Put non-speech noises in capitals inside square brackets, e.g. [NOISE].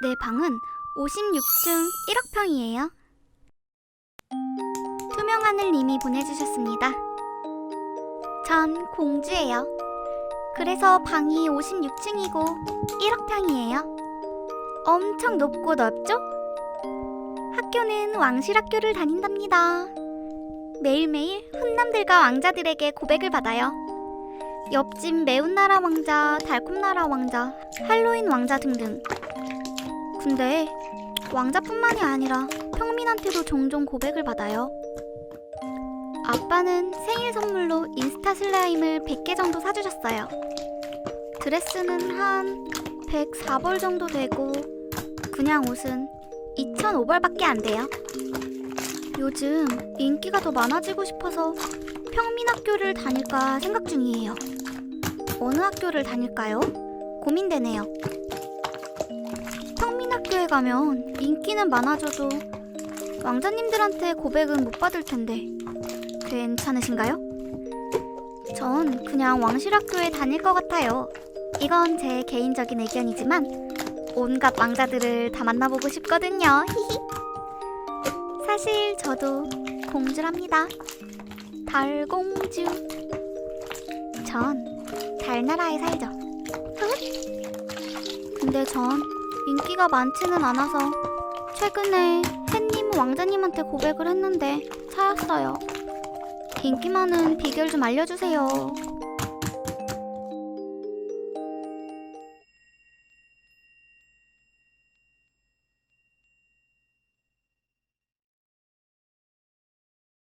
내 방은 56층 1억 평이에요. 투명 하늘님이 보내주셨습니다. 전 공주예요. 그래서 방이 56층이고 1억 평이에요. 엄청 높고 넓죠? 학교는 왕실 학교를 다닌답니다. 매일매일 훈남들과 왕자들에게 고백을 받아요. 옆집 매운나라 왕자, 달콤나라 왕자, 할로윈 왕자 등등. 근데 왕자뿐만이 아니라 평민한테도 종종 고백을 받아요. 아빠는 생일 선물로 인스타 슬라임을 100개 정도 사주셨어요. 드레스는 한 104벌 정도 되고 그냥 옷은 2,005벌밖에 안 돼요. 요즘 인기가 더 많아지고 싶어서 평민학교를 다닐까 생각 중이에요. 어느 학교를 다닐까요? 고민되네요. 가면 인기는 많아져도 왕자님들한테 고백은 못 받을 텐데 괜찮으신가요? 전 그냥 왕실학교에 다닐 것 같아요. 이건 제 개인적인 의견이지만 온갖 왕자들을 다 만나보고 싶거든요. 히히. 사실 저도 공주랍니다. 달공주. 전 달나라에 살죠. [LAUGHS] 근데 전 인기가 많지는 않아서 최근에 햇님 왕자님한테 고백을 했는데 차였어요. 인기 많은 비결 좀 알려주세요.